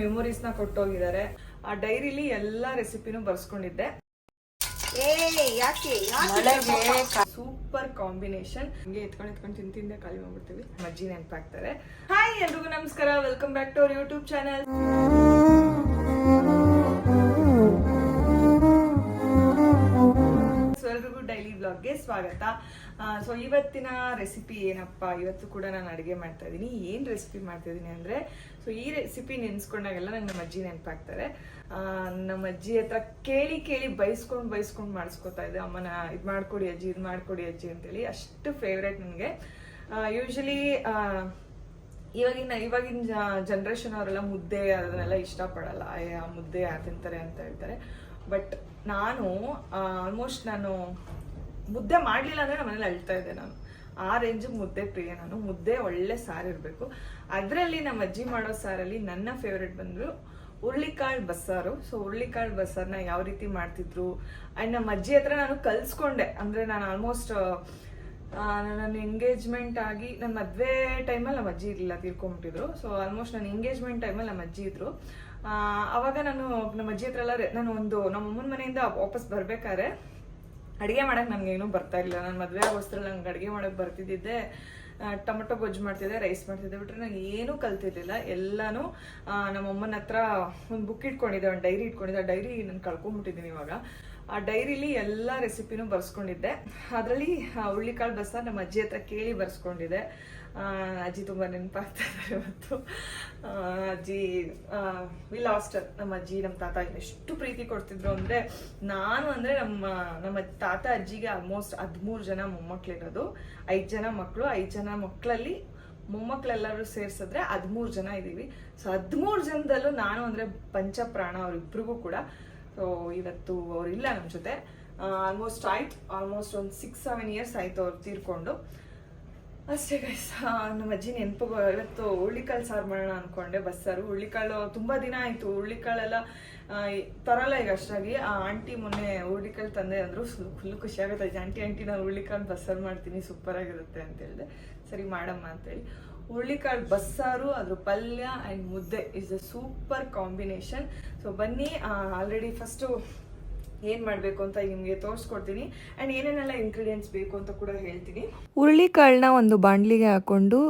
ಮೆಮೊರೀಸ್ನ ಕೊಟ್ಟೋಗಿದ್ದಾರೆ. ಆ ಡೈರಿಲಿ ಎಲ್ಲಾ ರೆಸಿಪಿನೂ ಬರ್ಸ್ಕೊಂಡಿದ್ದೆ. ಏ ಯಾಕೆ ಸೂಪರ್ ಕಾಂಬಿನೇಷನ್ ಹಿಂಗೆ ಎತ್ಕೊಂಡು ಎತ್ಕೊಂಡು ತಿಂತಿಂದ ತಿಂದೆ ಖಾಲಿ ಮಾಡ್ಬಿಡ್ತೀವಿ. ಮಜ್ಜಿ ನೆನಪಾಗ್ತಾರೆ. ಹಾಯ್ ಎಲ್ರಿಗೂ ನಮಸ್ಕಾರ. Welcome back to our YouTube channel ಬ್ಲಾಗ್ಗೆ ಸ್ವಾಗತ. ಸೊ ಇವತ್ತಿನ ರೆಸಿಪಿ ಏನಪ್ಪ? ಇವತ್ತು ಕೂಡ ನಾನು ಅಡುಗೆ ಮಾಡ್ತಾ ಇದ್ದೀನಿ. ಏನು ರೆಸಿಪಿ ಮಾಡ್ತಾ ಇದ್ದೀನಿ ಅಂದರೆ ಸೊ ಈ ರೆಸಿಪಿ ನೆನೆಸ್ಕೊಂಡಾಗೆಲ್ಲ ನಂಗೆ ನಮ್ಮ ಅಜ್ಜಿ ನೆನಪಾಗ್ತಾರೆ. ನಮ್ಮ ಅಜ್ಜಿ ಹತ್ರ ಕೇಳಿ ಕೇಳಿ ಬೈಸ್ಕೊಂಡು ಬೈಸ್ಕೊಂಡು ಮಾಡಿಸ್ಕೊತಾ ಇದ್ದೆ. ಅಮ್ಮನ ಇದು ಮಾಡ್ಕೊಡಿ ಅಜ್ಜಿ, ಇದು ಮಾಡ್ಕೊಡಿ ಅಜ್ಜಿ ಅಂತೇಳಿ. ಅಷ್ಟು ಫೇವ್ರೇಟ್ ನನಗೆ. ಯೂಶಲಿ ಇವಾಗಿನ ಇವಾಗಿನ ಜನ್ರೇಷನ್ ಅವರೆಲ್ಲ ಮುದ್ದೆ ಅದನ್ನೆಲ್ಲ ಇಷ್ಟಪಡಲ್ಲ. ಮುದ್ದೆ ತಿಂತಾರೆ ಅಂತ ಹೇಳ್ತಾರೆ. ಬಟ್ ನಾನು ಆಲ್ಮೋಸ್ಟ್ ನಾನು ಮುದ್ದೆ ಮಾಡಲಿಲ್ಲ ಅಂದರೆ ನಮ್ಮ ಮನೇಲಿ ಅಳ್ತಾ ಇದ್ದೆ ನಾನು. ಆ ರೇಂಜ್ ಮುದ್ದೆ ಪ್ರಿಯ, ನಾನು ಮುದ್ದೆ ಒಳ್ಳೆ ಸಾರಿರಬೇಕು ಅದರಲ್ಲಿ ನಮ್ಮ ಅಜ್ಜಿ ಮಾಡೋ ಸಾರಲ್ಲಿ ನನ್ನ ಫೇವ್ರೆಟ್ ಬಂದರು ಹುರುಳಿಕಾಳು ಬಸ್ಸಾರು. ಸೊ ಹುರುಳಿಕಾಳು ಬಸ್ಸಾರನ್ನ ಯಾವ ರೀತಿ ಮಾಡ್ತಿದ್ರು? ಆ್ಯಂಡ್ ನಮ್ಮ ಅಜ್ಜಿ ಹತ್ರ ನಾನು ಕಲ್ಸ್ಕೊಂಡೆ. ಅಂದರೆ ನಾನು ಆಲ್ಮೋಸ್ಟ್ ನನ್ನ ಎಂಗೇಜ್ಮೆಂಟ್ ಆಗಿ ನನ್ನ ಮದುವೆ ಟೈಮಲ್ಲಿ ನಮ್ಮ ಅಜ್ಜಿ ಇರಲಿಲ್ಲ, ತೀರ್ಕೊಂಬಿಟ್ಟಿದ್ರು. ಸೊ ಆಲ್ಮೋಸ್ಟ್ ನನ್ನ ಎಂಗೇಜ್ಮೆಂಟ್ ಟೈಮಲ್ಲಿ ನಮ್ಮ ಅಜ್ಜಿ ಇದ್ರು. ಅವಾಗ ನಾನು ನಮ್ಮ ಅಜ್ಜಿ ಹತ್ರ ಎಲ್ಲ ನಾನು ಒಂದು, ನಮ್ಮ ಅಮ್ಮನ ಮನೆಯಿಂದ ವಾಪಸ್ ಬರ್ಬೇಕಾದ್ರೆ ಅಡುಗೆ ಮಾಡಕ್ಕೆ ನನಗೆ ಏನೂ ಬರ್ತಾ ಇರಲಿಲ್ಲ ನಾನು ಮದುವೆ ಆಗೋಸ್ತ್ರಲ್ಲಿ ನಂಗೆ ಅಡುಗೆ ಮಾಡಕ್ಕೆ ಬರ್ತಿದ್ದಿದ್ದೆ. ಟೊಮೊಟೊ ಗೊಜ್ಜು ಮಾಡ್ತಿದ್ದೆ, ರೈಸ್ ಮಾಡ್ತಿದ್ದೆ. ಬಿಟ್ರೆ ನಂಗೆ ಏನೂ ಕಲ್ತಿರ್ಲಿಲ್ಲ. ಎಲ್ಲಾನು ನಮ್ಮಮ್ಮನ ಹತ್ರ ಒಂದು ಬುಕ್ ಇಟ್ಕೊಂಡಿದ್ದೆ, ಒಂದು ಡೈರಿ ಇಟ್ಕೊಂಡಿದ್ದೆ. ಆ ಡೈರಿ ನಾನು ಕಳ್ಕೊಂಡ್ಬಿಟ್ಟಿದ್ದೀನಿ ಇವಾಗ. ಆ ಡೈರಿಲಿ ಎಲ್ಲ ರೆಸಿಪಿನೂ ಬರ್ಸ್ಕೊಂಡಿದ್ದೆ. ಅದರಲ್ಲಿ ಹುಳ್ಳಿಕಾಳು ಬಸ್ಸಾರು ನಮ್ಮ ಅಜ್ಜಿ ಹತ್ರ ಕೇಳಿ ಬರ್ಸ್ಕೊಂಡಿದ್ದೆ. ಅಜ್ಜಿ ತುಂಬ ನೆನಪಾಗ್ತಾ ಇದ್ದಾರೆ ಇವತ್ತು. ಅಜ್ಜಿ ವಿ ಲಾಸ್ಟ್ ನಮ್ಮ ಅಜ್ಜಿ, ನಮ್ಮ ತಾತ ಎಷ್ಟು ಪ್ರೀತಿ ಕೊಡ್ತಿದ್ರು ಅಂದರೆ ನಾನು ಅಂದರೆ ನಮ್ಮ ನಮ್ಮ ತಾತ ಅಜ್ಜಿಗೆ ಆಲ್ಮೋಸ್ಟ್ ಹದಿಮೂರು ಜನ ಮೊಮ್ಮಕ್ಕಳಿರೋದು ಐದು ಜನ ಮಕ್ಕಳು ಐದು ಜನ ಮಕ್ಕಳಲ್ಲಿ ಮೊಮ್ಮಕ್ಕಳೆಲ್ಲರೂ ಸೇರಿಸಿದ್ರೆ ಹದಿಮೂರು ಜನ ಇದ್ದೀವಿ. ಸೊ ಹದಿಮೂರು ಜನದಲ್ಲೂ ನಾನು ಅಂದರೆ ಪಂಚಪ್ರಾಣ ಅವರಿಬ್ರಿಗೂ ಕೂಡ. ಸೊ ಇವತ್ತು ಅವರಿಲ್ಲ ನಮ್ಮ ಜೊತೆ. ಆಲ್ಮೋಸ್ಟ್ ಆಯ್ತು. ಆಲ್ಮೋಸ್ಟ್ ಒಂದು ಸಿಕ್ಸ್ ಸೆವೆನ್ ಇಯರ್ಸ್ ಆಯಿತು ಅವ್ರು ತೀರ್ಕೊಂಡು. ಅಷ್ಟೇ ಗೈಸ್ ನಮ್ಮ ಅಜ್ಜಿ ನೆನಪು ಇವತ್ತು ಹುಳ್ಳಿಕಾಳು ಸಾರು ಮಾಡೋಣ ಅಂದ್ಕೊಂಡೆ ಬಸ್ಸಾರು ಹುಳ್ಳಿಕಾಳು ತುಂಬ ದಿನ ಆಯಿತು. ಹುಳ್ಳಿಕಾಳೆಲ್ಲ ತರಲ್ಲ ಈಗ ಅಷ್ಟಾಗಿ. ಆ, ಆಂಟಿ ಮೊನ್ನೆ ಹುಳ್ಳಿಕಾಳು ತಂದೆ ಅಂದರು ಫುಲ್ ಖುಷಿ ಆಗುತ್ತೆ. ಆಂಟಿ ಆಂಟಿ, ನಾನು ಹುಳ್ಳಿಕಾಳು ಬಸ್ಸಾರು ಮಾಡ್ತೀನಿ. ಸೂಪರ್ ಆಗಿರುತ್ತೆ ಅಂತ ಹೇಳಿದೆ. ಸರಿ, ಮಾಡಮ್ಮ ಅಂತೇಳಿ ಹುಳ್ಳಿಕಾಳು ಬಸ್ಸಾರು ಅದ್ರ ಪಲ್ಯ ಆ್ಯಂಡ್ ಮುದ್ದೆ. Is a super combination. So, ಬನ್ನಿ ಆಲ್ರೆಡಿ ಫಸ್ಟು ಏನು ಮಾಡಬೇಕು ಅಂತ ನಿಮಗೆ ತೋರಿಸ್ಕೊಡ್ತೀನಿ. ಆ್ಯಂಡ್ ಏನೇನೆಲ್ಲ ಇಂಗ್ರೀಡಿಯೆಂಟ್ಸ್ ಬೇಕು ಅಂತ ಕೂಡ ಹೇಳ್ತೀನಿ. ಹುರುಳಿಕಾಳನ್ನ ಒಂದು ಬಾಣಲಿಗೆ ಹಾಕ್ಕೊಂಡು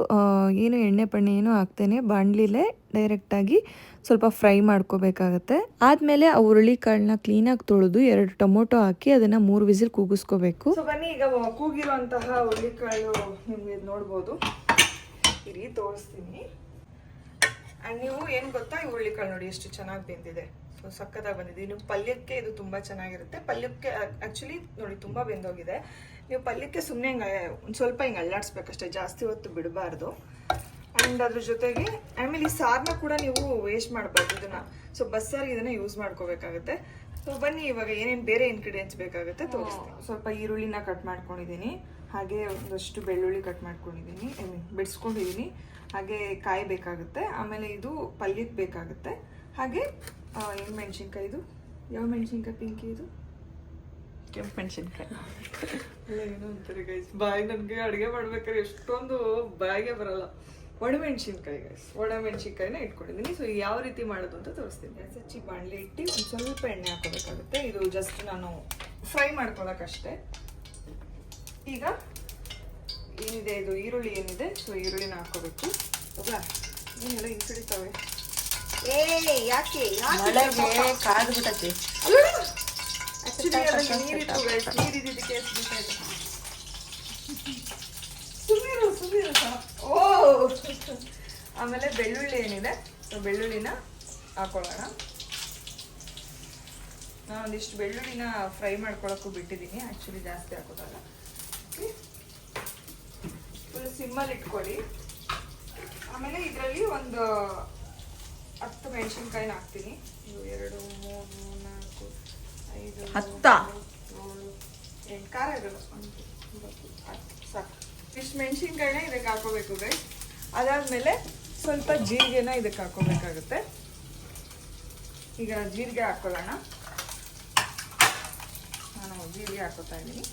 ಏನು ಎಣ್ಣೆ ಪಣ್ಣೆ ಏನು ಹಾಕ್ತೇನೆ. ಬಾಣಲಿಲೇ ಡೈರೆಕ್ಟಾಗಿ ಸ್ವಲ್ಪ ಫ್ರೈ ಮಾಡ್ಕೋಬೇಕಾಗತ್ತೆ. ಆದಮೇಲೆ ಆ ಹುರುಳಿಕಾಳನ್ನ ಕ್ಲೀನಾಗಿ ತೊಳೆದು ಎರಡು ಟೊಮೊಟೊ ಹಾಕಿ ಅದನ್ನು ಮೂರು ವಿಸಿಲ್ ಕೂಗಿಸ್ಕೋಬೇಕು. ಸೊ ಬನ್ನಿ ಈಗ ಕೂಗಿರುವಂತಹ ಹುರುಳಿಕಾಳು ನಿಮ್ಗೆ ನೋಡ್ಬೋದು. ಇರಿ ತೋರಿಸ್ತೀನಿ. ಆ್ಯಂಡ್ ನೀವು ಏನು ಗೊತ್ತಾ ಈ ಹುರುಳಿಕಾಳು ನೋಡಿ ಎಷ್ಟು ಚೆನ್ನಾಗಿ ಬೆಂದಿದೆ. ಸೊ ಸಕ್ಕತ್ತಾಗಿ ಬಂದಿದೆ. ಇನ್ನು ಪಲ್ಯಕ್ಕೆ ಇದು ತುಂಬ ಚೆನ್ನಾಗಿರುತ್ತೆ. ಪಲ್ಯಕ್ಕೆ ಆ್ಯಕ್ಚುಲಿ ನೋಡಿ ತುಂಬ ಬೆಂದೋಗಿದೆ. ನೀವು ಪಲ್ಯಕ್ಕೆ ಸುಮ್ಮನೆ ಹಿಂಗೆ ಒಂದು ಸ್ವಲ್ಪ ಹಿಂಗೆ ಅಲ್ಲಾಡಿಸ್ಬೇಕಷ್ಟೇ ಜಾಸ್ತಿ ಹೊತ್ತು ಬಿಡಬಾರ್ದು. ಆ್ಯಂಡ್ ಅದ್ರ ಜೊತೆಗೆ ಆಮೇಲೆ ಈ ಸಾರನ್ನ ಕೂಡ ನೀವು ವೇಸ್ಟ್ ಮಾಡಬಾರ್ದು ಇದನ್ನು. ಸೊ ಬಸ್ಸಾರಿಗೆ ಇದನ್ನು ಯೂಸ್ ಮಾಡ್ಕೋಬೇಕಾಗುತ್ತೆ. ಸೊ ಬನ್ನಿ ಇವಾಗ ಏನೇನು ಬೇರೆ ಇನ್ಗ್ರೀಡಿಯೆಂಟ್ಸ್ ಬೇಕಾಗುತ್ತೆ ತೋರಿಸ್ತೀನಿ. ಸ್ವಲ್ಪ ಈರುಳ್ಳಿನ ಕಟ್ ಮಾಡ್ಕೊಂಡಿದ್ದೀನಿ. ಹಾಗೆ ಒಂದಷ್ಟು ಬೆಳ್ಳುಳ್ಳಿ ಕಟ್ ಮಾಡ್ಕೊಂಡಿದ್ದೀನಿ. ಐ ಮೀನ್ ಬಿಡಿಸ್ಕೊಂಡಿದ್ದೀನಿ. ಹಾಗೆ ಕಾಯಿ ಬೇಕಾಗುತ್ತೆ. ಆಮೇಲೆ ಇದು ಪಲ್ಯಕ್ಕೆ ಬೇಕಾಗುತ್ತೆ. ಹಾಗೆ ಏನು ಮೆಣಸಿನ್ಕಾಯಿ ಇದು. ಯಾವ ಮೆಣಸಿನ್ಕಾಯಿ ಪಿಂಕಿ ಇದು? ಕೆಂಪು ಮೆಣಸಿನ್ಕಾಯಿ. ಅಲ್ಲ ಏನೋ ಅಂತಾರೆ ಗೈಸ್ ಬಾಯಿ ನನಗೆ ಅಡುಗೆ ಮಾಡ್ಬೇಕಾದ್ರೆ ಎಷ್ಟೊಂದು ಬಾಯಿಗೆ ಬರಲ್ಲ. ಒಣಮೆಣಸಿನ್ಕಾಯಿ ಗೈಸ್ ಒಣಮೆಣಸಿನ್ಕಾಯಿನ ಇಟ್ಕೊಂಡಿದ್ದೀನಿ. ಸೊ ಯಾವ ರೀತಿ ಮಾಡೋದು ಅಂತ ತೋರಿಸ್ತೀನಿ. ಸಚ್ಚಿ ಹಚ್ಚಿ ಬಾಣಲೆ ಇಟ್ಟು ಒಂದು ಸ್ವಲ್ಪ ಎಣ್ಣೆ ಹಾಕೋಬೇಕಾಗುತ್ತೆ ಇದು ಜಸ್ಟ್ ನಾನು ಫ್ರೈ ಮಾಡ್ಕೊಳಕ್ಕಷ್ಟೇ ಈಗ ಏನಿದೆ ಇದು? ಈರುಳ್ಳಿ ಏನಿದೆ? ಸೊ ಈರುಳ್ಳಿನ ಹಾಕೋಬೇಕು ಹೌದಾ ಏನೆಲ್ಲ ಹಿಂಸಿಡಿತಾವೆ ಏ ಯಾಕೆ? ಮಳೆಗೆ ಕಾದು ಬಿಟ್ಟತಿ ಓ! ಆಮೇಲೆ ಬೆಳ್ಳುಳ್ಳಿ ಏನಿದೆ? ಸೊ ಬೆಳ್ಳುಳ್ಳಿನ ಹಾಕೊಳ್ಳೋಣ. ನಾನು ಒಂದಿಷ್ಟು ಬೆಳ್ಳುಳ್ಳಿನ ಫ್ರೈ ಮಾಡ್ಕೊಳಕ್ಕೂ ಬಿಟ್ಟಿದ್ದೀನಿ. ಆ್ಯಕ್ಚುಲಿ ಜಾಸ್ತಿ ಹಾಕೋದಾಗ ಫುಲ್ ಸಿಮ್ಮಲ್ಲಿ ಇಟ್ಕೊಳ್ಳಿ. ಆಮೇಲೆ ಇದರಲ್ಲಿ ಒಂದು ಹತ್ತು ಮೆಣಸಿನ್ಕಾಯಿನ ಹಾಕ್ತೀನಿ. ಇದು ಎರಡು ಮೂರು ನಾಲ್ಕು ಐದು ಹತ್ತಾ? ಏಳು ಎಂಟು ಖಾರ ಇರೋದು ಒಂದು ಒಂಬತ್ತು ಹತ್ತು. ಸಾಕು. ಇಷ್ಟು ಮೆಣಸಿನ್ಕಾಯಿನ ಇದಕ್ಕೆ ಹಾಕೋಬೇಕು ಗೈ ಅದಾದಮೇಲೆ ಸ್ವಲ್ಪ ಜೀರಿಗೆನ ಇದಕ್ಕೆ ಹಾಕೋಬೇಕಾಗುತ್ತೆ. ಈಗ ಜೀರಿಗೆ ಹಾಕೊಳ್ಳೋಣ. ನಾನು ಜೀರಿಗೆ ಹಾಕೋತಾ ಇದ್ದೀನಿ.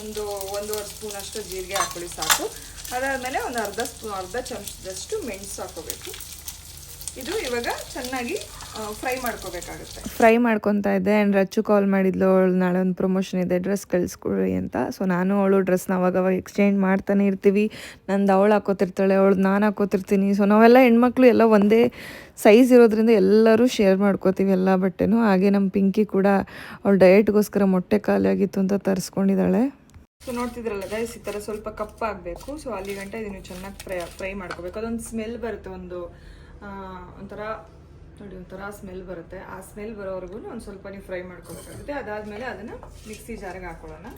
ಒಂದು ಒಂದೂವರೆ ಸ್ಪೂನ್ ಅಷ್ಟು ಜೀರಿಗೆ ಹಾಕೊಳ್ಳಿ ಸಾಕು. ಅದಾದಮೇಲೆ ಒಂದು ಅರ್ಧ ಸ್ಪೂನ್ ಅರ್ಧ ಚಮಚದಷ್ಟು ಮೆಣಸು ಹಾಕೋಬೇಕು. ಇದು ಇವಾಗ ಚೆನ್ನಾಗಿ ಫ್ರೈ ಮಾಡ್ಕೋಬೇಕಾಗುತ್ತೆ. ಫ್ರೈ ಮಾಡ್ಕೊತಾ ಇದ್ದೆ. ಆ್ಯಂಡ್ ರಚ್ಚು ಕಾಲ್ ಮಾಡಿದ್ಲು ಅವಳು. ನಾಳೆ ಒಂದು ಪ್ರಮೋಷನ್ ಇದೆ. ಡ್ರೆಸ್ ಕಳಿಸ್ಕೊಳ್ಳಿ ಅಂತ. ಸೊ ನಾನು ಅವಳು ಡ್ರೆಸ್ನ ಅವಾಗವಾಗ ಎಕ್ಸ್ಚೇಂಜ್ ಮಾಡ್ತಾನೆ ಇರ್ತೀವಿ. ನಂದು ಅವಳು ಹಾಕೋತಿರ್ತಾಳೆ ಅವಳು ನಾನು ಹಾಕೋತಿರ್ತೀನಿ. ಸೊ ನಾವೆಲ್ಲ ಹೆಣ್ಮಕ್ಳು ಎಲ್ಲ ಒಂದೇ ಸೈಜ್ ಇರೋದ್ರಿಂದ ಎಲ್ಲರೂ ಶೇರ್ ಮಾಡ್ಕೋತೀವಿ ಎಲ್ಲ ಬಟ್ಟೆನೂ. ಹಾಗೆ ನಮ್ಮ ಪಿಂಕಿ ಕೂಡ ಅವಳು ಡಯಟ್ಗೋಸ್ಕರ ಮೊಟ್ಟೆ ಖಾಲಿ ಆಗಿತ್ತು ಅಂತ ತರಿಸ್ಕೊಂಡಿದ್ದಾಳೆ. ಸೊ ನೋಡ್ತಿದ್ರಲ್ಲ ಗೈಸ್ ಈ ಥರ ಸ್ವಲ್ಪ ಕಪ್ಪಾಗಬೇಕು ಸೊ ಅಲ್ಲಿ ಗಂಟ ಇದನ್ನು ಚೆನ್ನಾಗಿ ಫ್ರೈ ಫ್ರೈ ಮಾಡ್ಕೋಬೇಕು. ಅದೊಂದು ಸ್ಮೆಲ್ ಬರುತ್ತೆ ಒಂದು ಒಂಥರ, ನೋಡಿ, ಒಂಥರ ಸ್ಮೆಲ್ ಬರುತ್ತೆ. ಆ ಸ್ಮೆಲ್ ಬರೋವರೆಗೂ ಒಂದು ಸ್ವಲ್ಪ ನೀವು ಫ್ರೈ ಮಾಡ್ಕೋಬೇಕಾಗುತ್ತೆ. ಅದಾದಮೇಲೆ ಅದನ್ನು ಮಿಕ್ಸಿ ಜಾರಿಗೆ ಹಾಕೊಳ್ಳೋಣ.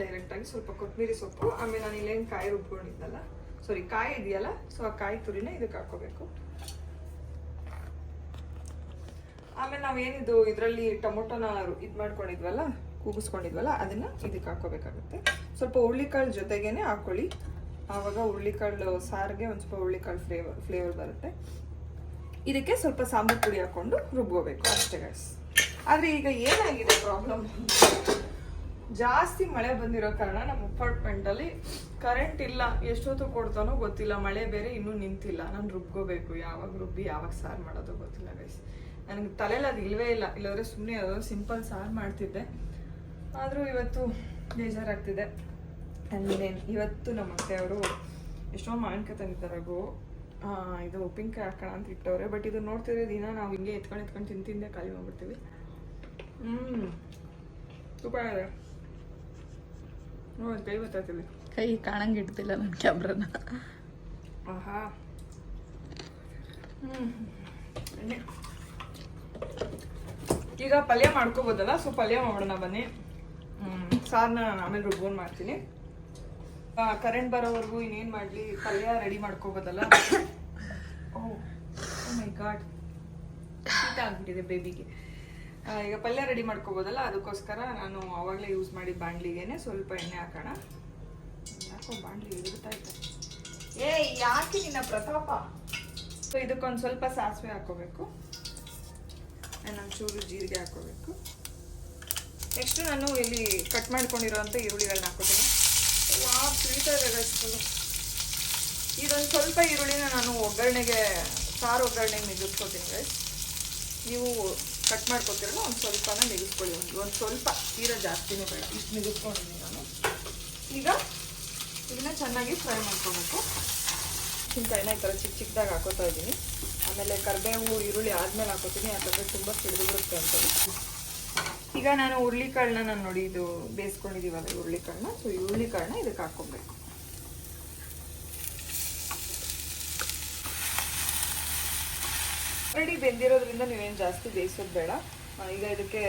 ಡೈರೆಕ್ಟಾಗಿ ಸ್ವಲ್ಪ ಕೊತ್ತಂಬರಿ ಸೊಪ್ಪು, ಆಮೇಲೆ ನಾನು ಇಲ್ಲೇನು ಕಾಯಿ ರುಬ್ಕೊಂಡಿದ್ದಲ್ಲ. ಸಾರಿ ಕಾಯಿ ಇದೆಯಲ್ಲ ಸೊ ಆ ಕಾಯಿ ತುರಿನ ಇದಕ್ಕೆ ಹಾಕೋಬೇಕು. ಆಮೇಲೆ ನಾವೇನಿದು ಇದರಲ್ಲಿ ಟೊಮೊಟೊನ ಇದು ಮಾಡ್ಕೊಂಡಿದ್ವಲ್ಲ ಕೂಗಿಸ್ಕೊಂಡಿದ್ವಲ್ಲ, ಅದನ್ನ ಇದಕ್ಕೆ ಹಾಕೋಬೇಕಾಗುತ್ತೆ ಸ್ವಲ್ಪ ಹುರುಳಿಕಾಳು ಜೊತೆಗೇನೆ ಹಾಕೊಳ್ಳಿ. ಆವಾಗ ಹುರುಳಿಕಾಳು ಸಾರಿಗೆ ಒಂದು ಸ್ವಲ್ಪ ಹುರುಳಿಕಾಳು ಫ್ಲೇವರ್ ಫ್ಲೇವರ್ ಬರುತ್ತೆ. ಇದಕ್ಕೆ ಸ್ವಲ್ಪ ಸಾಂಬಾರು ಪುಡಿ ಹಾಕೊಂಡು ರುಬ್ಬೋಬೇಕು ಅಷ್ಟೇ ಗೈಸ್ ಆದರೆ ಈಗ ಏನಾಗಿದೆ ಪ್ರಾಬ್ಲಮ್ ಜಾಸ್ತಿ ಮಳೆ ಬಂದಿರೋ ಕಾರಣ ನಮ್ಮ ಅಪಾರ್ಟ್ಮೆಂಟಲ್ಲಿ ಕರೆಂಟ್ ಇಲ್ಲ. ಎಷ್ಟೊತ್ತು ಕೊಡ್ತಾನೋ ಗೊತ್ತಿಲ್ಲ. ಮಳೆ ಬೇರೆ ಇನ್ನೂ ನಿಂತಿಲ್ಲ. ನಾನು ರುಬ್ಕೋಬೇಕು. ಯಾವಾಗ ರುಬ್ಬಿ, ಯಾವಾಗ ಸಾರು ಮಾಡೋದು ಗೊತ್ತಿಲ್ಲ ಗೈಸ್ ನನಗೆ ತಲೆಯಲ್ಲಿ ಅದು ಇಲ್ಲವೇ ಇಲ್ಲ. ಇಲ್ಲಾಂದ್ರೆ ಸುಮ್ಮನೆ ಅದು ಸಿಂಪಲ್ ಸಾರು ಮಾಡ್ತಿದ್ದೆ. ಆದರೂ ಇವತ್ತು ಬೇಜಾರಾಗ್ತಿದೆ. ಅಂದೇನು ಇವತ್ತು ನಮ್ಮ ಅತ್ತೆಯವರು ಎಷ್ಟೋ ಮಾವಿನಕಾಯಿ ತಂದಿದ್ದಾರೆ ಗೋ. ಆ, ಇದು ಉಪ್ಪಿನಕಾಯಿ ಹಾಕೋಣ ಅಂತ ಇಟ್ಟವ್ರೆ. ಬಟ್ ಇದು ನೋಡ್ತಿದ್ರೆ ದಿನ ನಾವು ಹಿಂಗೆ ಎತ್ಕೊಂಡು ಎತ್ಕೊಂಡು ತಿಂದು ತಿಂದೆ ಖಾಲಿ ಮಾಡ್ಬಿಡ್ತೀವಿ. ಹ್ಞೂ ಸೂಪರ್ ಇದೆ ನೋಡಿ ಕೈ ಗೊತ್ತಾಗ್ತಿದೆ ಕೈ ಕಾಣಂಗೆ ಇಡ್ತಿಲ್ಲ ನನ್ನ ಕ್ಯಾಮ್ರಾನ. ಆಹಾ. ಹ್ಞೂ. ಈಗ ಪಲ್ಯ ಮಾಡ್ಕೋಬೋದಲ್ಲ? ಸೊ ಪಲ್ಯ ಮಾಡೋಣ ಬನ್ನಿ. ಹ್ಮ್, ಸಾರ್ನ ನಾನು ಆಮೇಲೆ ರುಬ್ಬೋನ್ ಮಾಡ್ತೀನಿ. ಕರೆಂಟ್ ಬರೋವರೆಗೂ ಇನ್ನೇನು ಮಾಡಲಿ? ಪಲ್ಯ ರೆಡಿ ಮಾಡ್ಕೋಬೋದಲ್ಲ? ಓಹ್ ಮೈ ಗಾಡ್ ಶೀತ ಆಗ್ಬಿಟ್ಟಿದೆ ಬೇಬಿಗೆ ಈಗ ಪಲ್ಯ ರೆಡಿ ಮಾಡ್ಕೋಬೋದಲ್ಲ? ಅದಕ್ಕೋಸ್ಕರ ನಾನು ಆವಾಗಲೇ ಯೂಸ್ ಮಾಡಿದ ಬಾಣಲಿಗೆನೆ ಸ್ವಲ್ಪ ಎಣ್ಣೆ ಹಾಕೋಣ. ಯಾಕೋ ಬಾಂಡ್ಲಿ ಇರುತ್ತಾ ಇದೆ. ಏ ಯಾಕೆ ನಿನ್ನ ಪ್ರತಾಪ? ಸೊ ಇದಕ್ಕೊಂದು ಸ್ವಲ್ಪ ಸಾಸಿವೆ ಹಾಕೋಬೇಕು. ಆ್ಯಂಡ್ ಒಂಚೂರು ಜೀರಿಗೆ ಹಾಕೋಬೇಕು. ನೆಕ್ಸ್ಟ್ ನಾನು ಇಲ್ಲಿ ಕಟ್ ಮಾಡ್ಕೊಂಡಿರೋಂಥ ಈರುಳ್ಳಿಗಳನ್ನ ಹಾಕೋತೀನಿ ವಾ ಸ್ವೀಟ್ ಇದೊಂದು ಸ್ವಲ್ಪ ಈರುಳ್ಳಿನ ನಾನು ಒಗ್ಗರಣೆಗೆ, ಸಾರು ಒಗ್ಗರಣೆಗೆ ಮಿಗಿಸ್ಕೊತೀನಿ ಗೈಸ್ ನೀವು ಕಟ್ ಮಾಡ್ಕೊತಿರಲ್ಲ, ಒಂದು ಸ್ವಲ್ಪನ ಮಿಗಿಸ್ಕೊಳ್ಳಿ. ಒಂದು ಒಂದು ಸ್ವಲ್ಪ ತೀರ ಜಾಸ್ತಿನೂ ಬೇಡ. ಇಷ್ಟು ಮಿಗಿಸ್ಕೊಂಡಿದ್ದೀನಿ ನಾನು. ಈಗ ಇದನ್ನ ಚೆನ್ನಾಗಿ ಫ್ರೈ ಮಾಡ್ಕೊಬೇಕು. ಮೆಣಸಿನ್ಕಾಯಿನ ಈ ಥರ ಚಿಕ್ಕ ಚಿಕ್ಕದಾಗಿ ಹಾಕೋತಾ ಇದ್ದೀನಿ. ಆಮೇಲೆ ಕರಿಬೇವು, ಈರುಳ್ಳಿ ಆದ್ಮೇಲೆ ಹಾಕೋತೀನಿ. ಯಾಕಂದರೆ ತುಂಬ ಸಿಡಿದು ಬರುತ್ತೆ ಅಂತೇಳಿ. ಈಗ ನಾನು ಹುರುಳಿಕಾಳನ್ನ ನಾನು ನೋಡಿ ಇದು ಬೇಯಿಸ್ಕೊಂಡಿದ್ದೀವಲ್ಲ ಹುರುಳಿಕಾಳನ್ನ. ಸೊ ಈ ಹುರುಳಿಕಾಳನ್ನ ಇದಕ್ಕೆ ಹಾಕ್ಕೊಬೇಕು. ಆಲ್ರೆಡಿ ಬೆಂದಿರೋದ್ರಿಂದ ನೀವೇನು ಜಾಸ್ತಿ ಬೇಯಿಸೋದು ಬೇಡ. ಈಗ ಇದಕ್ಕೆ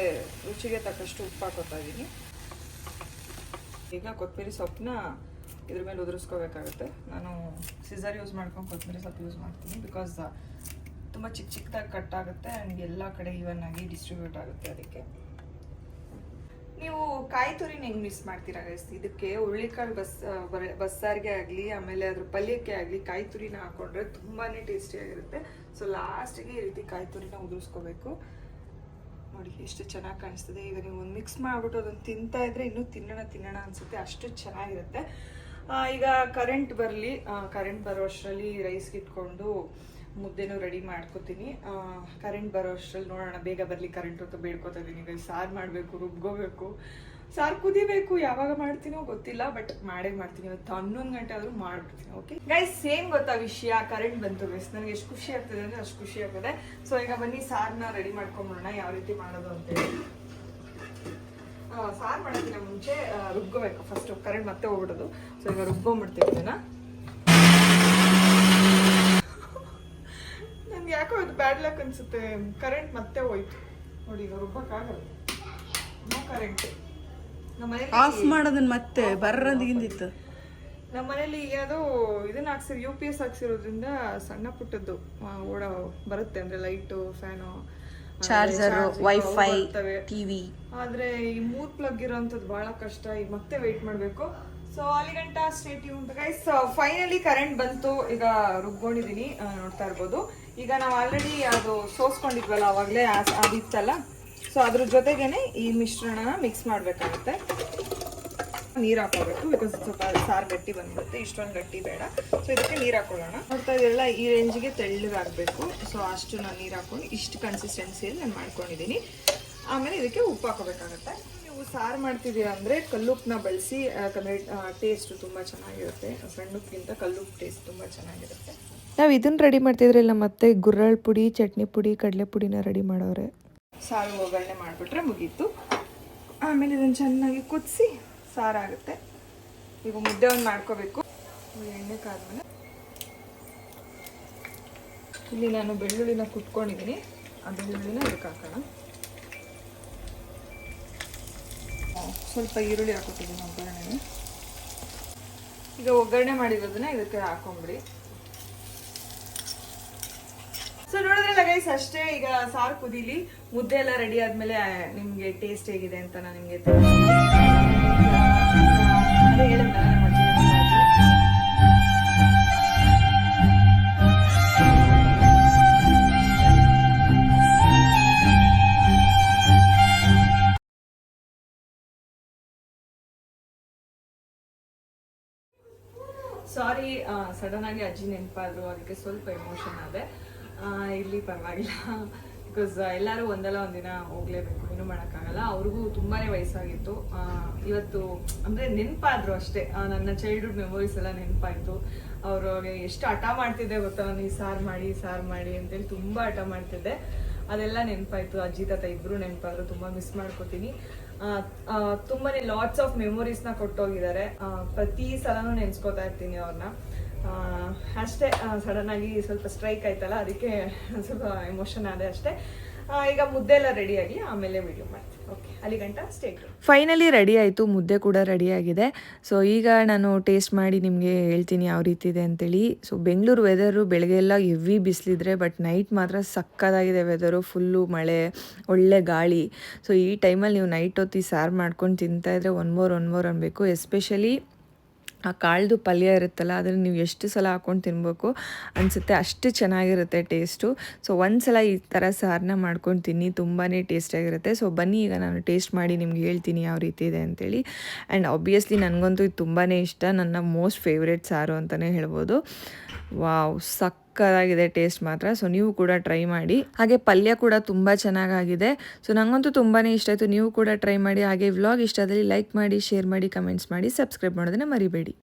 ರುಚಿಗೆ ತಕ್ಕಷ್ಟು ಉಪ್ಪು ಹಾಕೋತಾ ಇದ್ದೀನಿ ಈಗ ಕೊತ್ತಂಬರಿ ಸೊಪ್ಪನ್ನ ಇದ್ರ ಮೇಲೆ ಉದುರಿಸ್ಕೋಬೇಕಾಗುತ್ತೆ. ನಾನು ಸಿಸರ್ ಯೂಸ್ ಮಾಡ್ಕೊಂಡು ಕೊತ್ತಂಬರಿ ಸೊಪ್ಪು ಯೂಸ್ ಮಾಡ್ತೀನಿ ಬಿಕಾಸ್ ತುಂಬ ಚಿಕ್ಕ ಚಿಕ್ಕದಾಗಿ ಕಟ್ ಆಗುತ್ತೆ. ಆ್ಯಂಡ್ ಎಲ್ಲ ಕಡೆ ಈವನ್ ಆಗಿ ಡಿಸ್ಟ್ರಿಬ್ಯೂಟ್ ಆಗುತ್ತೆ ಅದಕ್ಕೆ. ನೀವು ಕಾಯಿ ತುರಿನ ಹೆಂಗೆ ಮಿಸ್ ಮಾಡ್ತೀರಾ ಗೈಸ್ ಇದಕ್ಕೆ ಹುರುಳಿಕಾಳು ಬಸ್ ಬಸ್ಸಾರಿಗೆ ಆಗಲಿ, ಆಮೇಲೆ ಅದ್ರ ಪಲ್ಯಕ್ಕೆ ಆಗಲಿ, ಕಾಯಿ ತುರಿನ ಹಾಕೊಂಡ್ರೆ ತುಂಬಾ ಟೇಸ್ಟಿಯಾಗಿರುತ್ತೆ ಸೊ ಲಾಸ್ಟಿಗೆ ಈ ರೀತಿ ಕಾಯಿ ತುರಿನ ಉದುರಿಸ್ಕೋಬೇಕು. ನೋಡಿ, ಎಷ್ಟು ಚೆನ್ನಾಗಿ ಕಾಣಿಸ್ತದೆ. ಈಗ ನೀವು ಒಂದು ಮಿಕ್ಸ್ ಮಾಡಿಬಿಟ್ಟು ಅದನ್ನು ತಿಂತಾ ಇದ್ರೆ ಇನ್ನೂ ತಿನ್ನೋಣ ತಿನ್ನೋಣ ಅನಿಸುತ್ತೆ. ಅಷ್ಟು ಚೆನ್ನಾಗಿರುತ್ತೆ. ಈಗ ಕರೆಂಟ್ ಬರಲಿ ಕರೆಂಟ್ ಬರೋ ಅಷ್ಟರಲ್ಲಿ ರೈಸ್ಗೆ ಇಟ್ಕೊಂಡು ಮುದ್ದೆನೂ ರೆಡಿ ಮಾಡ್ಕೋತೀನಿ. ಕರೆಂಟ್ ಬರೋ ಅಷ್ಟರಲ್ಲಿ ನೋಡೋಣ. ಬೇಗ ಬರಲಿ ಕರೆಂಟ್ ಅಂತ ಬೇಡ್ಕೋತಾ ಇದ್ದೀನಿ ಈಗ ಸಾರು ಮಾಡಬೇಕು, ರುಬ್ಕೋಬೇಕು. ಸಾರು ಕುದಿಬೇಕು, ಯಾವಾಗ ಮಾಡ್ತೀನೋ ಗೊತ್ತಿಲ್ಲ ಬಟ್ ಮಾಡೇ ಮಾಡ್ತೀನಿ. ಇವತ್ತು ಹನ್ನೊಂದು ಗಂಟೆ ಆದರೂ ಮಾಡ್ಬಿಡ್ತೀನಿ ಓಕೆ ಗೈಸ್ ಸೇಮ್ ಗೊತ್ತಾ ವಿಷಯ. ಕರೆಂಟ್ ಬಂತು ಗೈಸ್ ನನಗೆ ಎಷ್ಟು ಖುಷಿ ಆಗ್ತದೆ ಅಂದರೆ ಅಷ್ಟು ಖುಷಿ ಆಗ್ತದೆ. ಸೊ ಈಗ ಬನ್ನಿ ಸಾರನ್ನ ರೆಡಿ ಮಾಡ್ಕೊಂಬಿಡೋಣ. ಯಾವ ರೀತಿ ಮಾಡೋದು ಅಂತೇಳಿ ಸಾರು ಮಾಡೋಕ್ಕಿಂತ ಮುಂಚೆ ರುಬ್ಕೋಬೇಕು. ಫಸ್ಟ್ ಕರೆಂಟ್ ಮತ್ತೆ ಹೋಗ್ಬಿಡೋದು. ಸೊ ಈಗ ರುಬ್ಕೊಂಬಿಡ್ತೀವಿ ಇದನ್ನ ನನ್ಗೆ ಯಾಕೋ ಇದು ಬ್ಯಾಡ್ ಲಕ್ ಅನ್ಸುತ್ತೆ. ಕರೆಂಟ್ ಮತ್ತೆ ಹೋಯ್ತು. ನೋಡಿ ಈಗ ರುಬ್ಬಕ್ಕಾಗಲ್ಲ ನೋ ಕರೆಂಟ್ ನಮ್ಮ ಆಫ್ ಮಾಡೋದನ್ನ ಮತ್ತೆ ಬರ್ರದಿಗಿಂದಿತ್ತು. ನಮ್ಮ ಮನೇಲಿ ಯಾವುದೋ ಇದನ್ನ ಹಾಕ್ಸಿರ್ ಯು ಪಿ ಎಸ್ ಹಾಕ್ಸಿರೋದ್ರಿಂದ ಸಣ್ಣ ಪುಟ್ಟದ್ದು ಓಡೋ ಬರುತ್ತೆ. ಅಂದ್ರೆ light fan charger wifi TV ಆದ್ರೆ ಈ ಮೂರ್ ಪ್ಲಗ್ ಇರೋಂಥದ್ದು ಬಹಳ ಕಷ್ಟ. ಈಗ ಮತ್ತೆ ವೇಟ್ ಮಾಡಬೇಕು. ಸೊ ಅಲ್ಲಿಗಂಟ ಸ್ಟೇಟ್ ಗೈಸ್ ಫೈನಲಿ ಕರೆಂಟ್ ಬಂತು. ಈಗ ರುಬ್ಕೊಂಡಿದೀನಿ. ನೋಡ್ತಾ ಇರ್ಬೋದು. ಈಗ ನಾವು ಆಲ್ರೆಡಿ ಅದು ಸೋಸ್ಕೊಂಡಿದ್ವಲ್ಲ ಅವಾಗಲೇ ಅದಿತ್ತಲ್ಲ? ಸೊ ಅದ್ರ ಜೊತೆಗೇನೆ ಈ ಮಿಶ್ರಣನ ಮಿಕ್ಸ್ ಮಾಡಬೇಕಾಗುತ್ತೆ. ನೀರು ಹಾಕೋಬೇಕು ಬಿಕಾಸ್ ಸ್ವಲ್ಪ ಸಾರು ಗಟ್ಟಿ ಬಂದ್ಬಿಡುತ್ತೆ. ಇಷ್ಟೊಂದು ಗಟ್ಟಿ ಬೇಡ. ಸೊ ಇದಕ್ಕೆ ನೀರು ಹಾಕೊಳ್ಳೋಣ. ನೋಡ್ತಾ ಇದೆಲ್ಲ ಈ ರೇಂಜ್ಗೆ ತೆಳ್ಳಗಾಗಬೇಕು. ಸೊ ಅಷ್ಟು ನಾನು ನೀರು ಹಾಕೊಂಡು ಇಷ್ಟು ಕನ್ಸಿಸ್ಟೆನ್ಸಿಯಲ್ಲಿ ನಾನು ಮಾಡ್ಕೊಂಡಿದ್ದೀನಿ ಆಮೇಲೆ ಇದಕ್ಕೆ ಉಪ್ಪು ಹಾಕೋಬೇಕಾಗತ್ತೆ ನೀವು ಸಾರು ಮಾಡ್ತಿದ್ದೀರಾ ಅಂದರೆ ಕಲ್ಲುಪ್ಪನ್ನ ಬಳಸಿ ಯಾಕಂದರೆ ಟೇಸ್ಟು ತುಂಬ ಚೆನ್ನಾಗಿರುತ್ತೆ. ಸಣ್ಣಕ್ಕಿಂತ ಕಲ್ಲುಪ್ಪು ಟೇಸ್ಟ್ ತುಂಬ ಚೆನ್ನಾಗಿರುತ್ತೆ. ನಾವು ಇದನ್ನು ರೆಡಿ ಮಾಡ್ತಿದ್ರೆ ಇಲ್ಲ ಮತ್ತೆ ಗುರಳ್ ಪುಡಿ, ಚಟ್ನಿ ಪುಡಿ, ಕಡಲೆ ಪುಡಿನ ರೆಡಿ ಮಾಡೋರೆ. ಸಾರು ಒಗ್ಗರಣೆ ಮಾಡಿಬಿಟ್ರೆ ಮುಗೀತು. ಆಮೇಲೆ ಇದನ್ನು ಚೆನ್ನಾಗಿ ಕುದಿಸಿ ಸಾರಾಗುತ್ತೆ. ಈಗ ಮುದ್ದೆ ಒಂದು ಮಾಡ್ಕೋಬೇಕು. ಎಣ್ಣೆ ಕಾದ್ಮೇಲೆ. ಇಲ್ಲಿ ನಾನು ಬೆಳ್ಳುಳ್ಳಿನ ಕುಟ್ಕೊಂಡಿದ್ದೀನಿ ಆ ಬೆಳ್ಳುಳ್ಳಿನ ಇದಕ್ಕೆ ಹಾಕೋಣ. ಸ್ವಲ್ಪ ಈರುಳ್ಳಿ ಹಾಕೋತಿದ್ದೀನಿ ಒಗ್ಗರಣೆಗೆ. ಈಗ ಒಗ್ಗರಣೆ ಮಾಡಿರೋದನ್ನ ಇದಕ್ಕೆ ಹಾಕೊಂಬಿಡಿ. ಸೊ ನೋಡಿದ್ರಲ್ಲ ಗೈಸ್ ಅಷ್ಟೇ ಈಗ ಸಾರು ಕುದೀಲಿ ಮುದ್ದೆ ಎಲ್ಲ ರೆಡಿ ಆದ್ಮೇಲೆ ನಿಮ್ಗೆ ಟೇಸ್ಟ್ ಹೇಗಿದೆ ಅಂತ ನಾನು ನಿಮ್ಗೆ. ಸಾರಿ ಸಡನ್ ಆಗಿ ಅಜ್ಜಿ ನೆನಪಾದ್ರು, ಅದಕ್ಕೆ ಸ್ವಲ್ಪ ಎಮೋಷನ್ ಆದೆ ಇಲ್ಲಿ ಪರವಾಗಿಲ್ಲ. ಬಿಕಾಸ್ ಎಲ್ಲರೂ ಒಂದಲ್ಲ ಒಂದಿನ ಹೋಗ್ಲೇಬೇಕು. ಏನು ಮಾಡೋಕ್ಕಾಗಲ್ಲ. ಅವ್ರಿಗೂ ತುಂಬಾನೇ ವಯಸ್ಸಾಗಿತ್ತು. ಇವತ್ತು, ಅಂದ್ರೆ ನೆನಪಾದ್ರು ಅಷ್ಟೇ. ನನ್ನ ಚೈಲ್ಡ್ಹುಡ್ ಮೆಮೊರೀಸ್ ಎಲ್ಲ ನೆನಪಾಯಿತು. ಅವರು ಎಷ್ಟು ಹಠ ಮಾಡ್ತಿದ್ದೆ ಗೊತ್ತಾ? ನಾನು ಈ ಸಾರು ಮಾಡಿ ಸಾರು ಮಾಡಿ ಅಂತೇಳಿ ತುಂಬ ಹಠ ಮಾಡ್ತಿದ್ದೆ. ಅದೆಲ್ಲ ನೆನಪಾಯ್ತು. ಅಜ್ಜಿ, ತಾತ ಇಬ್ಬರು ನೆನಪಾದ್ರು. ತುಂಬಾ ಮಿಸ್ ಮಾಡ್ಕೋತೀನಿ. ತುಂಬಾ ಲಾಟ್ಸ್ ಆಫ್ ಮೆಮೊರೀಸ್ನ ಕೊಟ್ಟೋಗಿದ್ದಾರೆ. ಪ್ರತಿ ಸಲನೂ ನೆನ್ಸ್ಕೊತಾ ಇರ್ತೀನಿ ಅವ್ರನ್ನ ಅಷ್ಟೇ ಸಡನ್ ಆಗಿ ಸ್ವಲ್ಪ ಸ್ಟ್ರೈಕ್ ಆಯ್ತಲ್ಲ, ಅದಕ್ಕೆ ಸ್ವಲ್ಪ ಎಮೋಷನ್ ಆದೆ ಅಷ್ಟೇ. ಈಗ ಮುದ್ದೆ ಎಲ್ಲ ರೆಡಿ ಆಗಿ ಆಮೇಲೆ ವಿಡಿಯೋ ಮಾಡ್ತೀನಿ. ಓಕೆ ಅಲ್ಲಿ ಗಂಟ ಫೈನಲಿ ರೆಡಿ ಆಯಿತು, ಮುದ್ದೆ ಕೂಡ ರೆಡಿ ಆಗಿದೆ. ಸೊ ಈಗ ನಾನು ಟೇಸ್ಟ್ ಮಾಡಿ ನಿಮಗೆ ಹೇಳ್ತೀನಿ ಯಾವ ರೀತಿ ಇದೆ ಅಂತೇಳಿ. ಸೊ ಬೆಂಗಳೂರು ವೆದರು ಬೆಳಗ್ಗೆ ಎಲ್ಲ ಹೆವಿ ಬಿಸಿಲಿದ್ರೆ ಬಟ್ ನೈಟ್ ಮಾತ್ರ ಸಕ್ಕದಾಗಿದೆ ವೆದರು ಫುಲ್ಲು ಮಳೆ, ಒಳ್ಳೆ ಗಾಳಿ. ಸೊ ಈ ಟೈಮಲ್ಲಿ ನೀವು ನೈಟ್ ಹೊತ್ತಿ ಸಾರು ಮಾಡ್ಕೊಂಡು ತಿಂತಾಯಿದ್ರೆ ಒನ್ ಮೋರ್ ಒನ್ ಮೋರ್ ಅನ್ಬೇಕು. ಎಸ್ಪೆಷಲಿ ಆ ಕಾಳ್ದು ಪಲ್ಯ ಇರುತ್ತಲ್ಲ ಅದನ್ನು ನೀವು ಎಷ್ಟು ಸಲ ಹಾಕ್ಕೊಂಡು ತಿನ್ಬೇಕು ಅನಿಸುತ್ತೆ, ಅಷ್ಟು ಚೆನ್ನಾಗಿರುತ್ತೆ ಟೇಸ್ಟು. ಸೊ, ಒಂದು ಸಲ ಈ ಥರ ಸಾರನ್ನ ಮಾಡ್ಕೊಂಡು ತಿನ್ನಿ ತುಂಬಾ ಟೇಸ್ಟಾಗಿರುತ್ತೆ. ಸೊ, ಬನ್ನಿ, ಈಗ ನಾನು ಟೇಸ್ಟ್ ಮಾಡಿ ನಿಮ್ಗೆ ಹೇಳ್ತೀನಿ ಯಾವ ರೀತಿ ಇದೆ ಅಂತೇಳಿ. ಆ್ಯಂಡ್ ಆಬ್ವಿಯಸ್ಲಿ ನನಗಂತೂ ಇದು ತುಂಬಾ ಇಷ್ಟ, ನನ್ನ ಮೋಸ್ಟ್ ಫೇವ್ರೆಟ್ ಸಾರು ಅಂತಲೇ ಹೇಳ್ಬೋದು. ವಾವ್ ಸಕ್ಕದಾಗಿದೆ ಟೇಸ್ಟ್ ಮಾತ್ರ. ಸೊ ನೀವು ಕೂಡ ಟ್ರೈ ಮಾಡಿ. ಹಾಗೆ ಪಲ್ಯ ಕೂಡ ತುಂಬ ಚೆನ್ನಾಗಾಗಿದೆ. ಸೊ ನನಗಂತೂ ತುಂಬಾ ಇಷ್ಟ ಆಯಿತು. ನೀವು ಕೂಡ ಟ್ರೈ ಮಾಡಿ. ಹಾಗೆ ವ್ಲಾಗ್ ಇಷ್ಟ ಆದಲ್ಲಿ ಲೈಕ್ ಮಾಡಿ ಶೇರ್ ಮಾಡಿ ಕಮೆಂಟ್ಸ್ ಮಾಡಿ ಸಬ್ಸ್ಕ್ರೈಬ್ ಮಾಡೋದನ್ನ ಮರಿಬೇಡಿ.